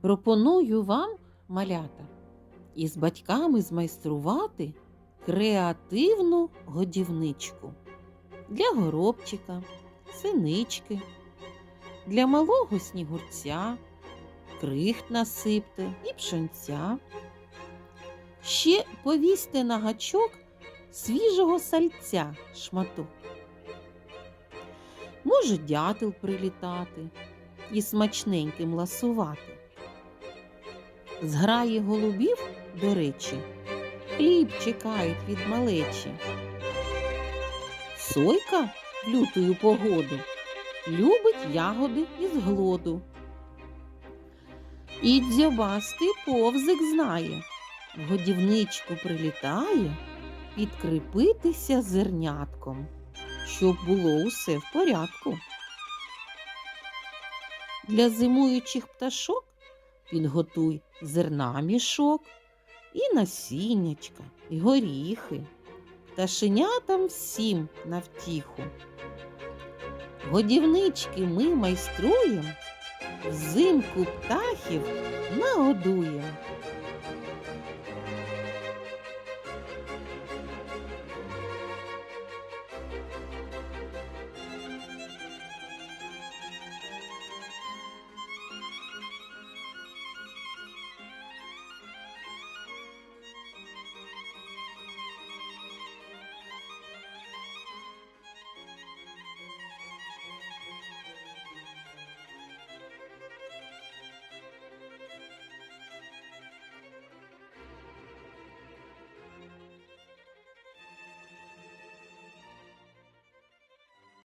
Пропоную вам, малята, із батьками змайструвати креативну годівничку для горобчика, синички, для малого снігурця, крихт насипте і пшенця. Ще повісьте на гачок свіжого сальця шматок. Може дятел прилітати і смачненьким ласувати. Зграї голубів, до речі, хліб чекають від малечі. Сойка в лютую погоду любить ягоди із глоду. І дзьобастий повзик знає, в годівничку прилітає підкріпитися зернятком, щоб було усе в порядку. Для зимуючих пташок підготуй зерна мішок, і насіннячка, і горіхи, пташенятам всім на втіху. Годівнички ми майструєм, взимку птахів нагодуєм.